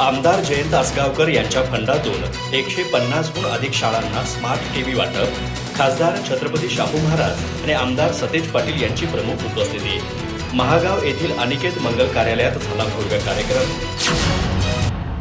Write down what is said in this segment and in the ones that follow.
आमदार जयंत आसगावकर यांच्या फंडातून एकशे पन्नासहून अधिक शाळांना स्मार्ट टीव्ही वाटप खासदार छत्रपती शाहू महाराज आणि आमदार सतेज पाटील यांची प्रमुख उपस्थिती. महागाव येथील अनिकेत मंगल कार्यालयात झाला भव्य कार्यक्रम.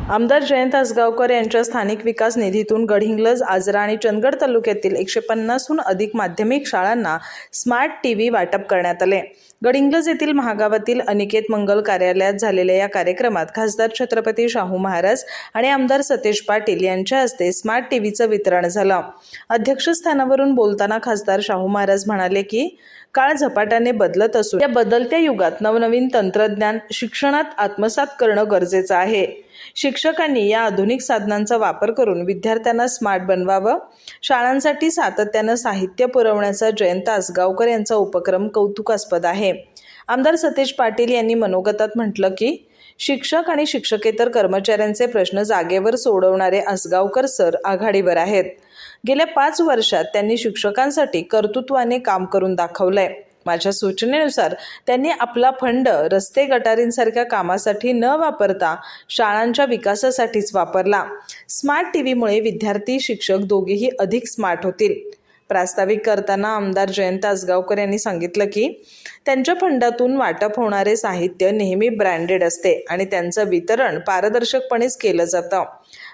आमदार जयंत आसगावकर यांच्या स्थानिक विकास निधीतून गडहिंग्लज आजरा आणि चंदगड तालुक्यातील एकशे पन्नासहून अधिक माध्यमिक शाळांना स्मार्ट टी व्ही वाटप करण्यात आले. गडिंग्लज येथील महागावातील अनिकेत मंगल कार्यालयात झालेल्या या कार्यक्रमात खासदार छत्रपती शाहू महाराज आणि आमदार सतेज पाटील यांच्या हस्ते स्मार्ट टी व्हीचं वितरण झालं. अध्यक्षस्थानावरून बोलताना खासदार शाहू महाराज म्हणाले की काळ झपाट्याने बदलत असून या बदलत्या युगात नवनवीन तंत्रज्ञान शिक्षणात आत्मसात करणं गरजेचं आहे. शिक्षकांनी या आधुनिक साधनांचा वापर करून विद्यार्थ्यांना स्मार्ट बनवावं. शाळांसाठी सातत्यानं साहित्य पुरवण्याचा जयंत आसगावकर यांचा उपक्रम कौतुकास्पद आहे. आमदार सतेज पाटील यांनी मनोगतात म्हटलं की शिक्षक आणि शिक्षकेतर कर्मचाऱ्यांचे प्रश्न जागेवर सोडवणारे आसगावकर सर आघाडीवर आहेत. गेल्या पाच वर्षात त्यांनी शिक्षकांसाठी कर्तृत्वाने काम करून दाखवलंय. माझ्या सूचनेनुसार त्यांनी आपला फंड रस्ते गटारींसारख्या कामासाठी न वापरता शाळांच्या विकासासाठीच वापरला. स्मार्ट टी व्हीमुळे विद्यार्थी शिक्षक दोघेही अधिक स्मार्ट होतील. प्रास्ताविक करताना आमदार जयंत आसगावकर यांनी सांगितलं की त्यांच्या फंडातून वाटप होणारे साहित्य नेहमी ब्रँडेड असते आणि त्यांचं वितरण पारदर्शकपणेच केलं जातं.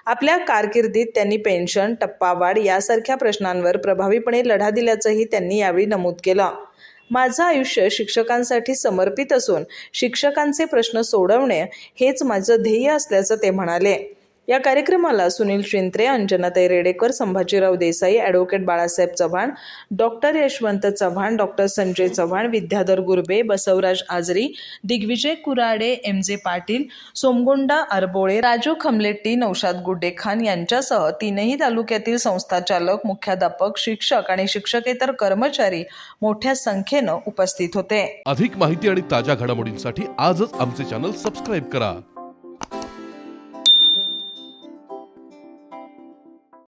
आपल्या कारकिर्दीत त्यांनी पेन्शन टप्पावाढ यासारख्या प्रश्नांवर प्रभावीपणे लढा दिल्याचंही त्यांनी यावेळी नमूद केलं. माझं आयुष्य शिक्षकांसाठी समर्पित असून शिक्षकांचे प्रश्न सोडवणे हेच माझं ध्येय असल्याचं ते म्हणाले. या कार्यक्रमाला Sunil Shintre Anjanatai Redekar Sambhajirao Desai advocate Balasaheb Chavan doctor Yashwant Chavan doctor Sanjay Chavan Vidyadhar Gurbe Basavaraj Ajari Digvijay Kurade M J Patil Somgonda अरबोळे Raju खमलेट्टी Naushad गुड्डे खान यांच्यासह तीनही तालुक्यातील संस्थाचालक मुख्याध्यापक शिक्षक आणि शिक्षकेतर कर्मचारी मोठ्या संख्येनं उपस्थित होते. अधिक माहिती आणि ताज्या घडामोडींसाठी आजच आमचे चॅनल सबस्क्राईब करा.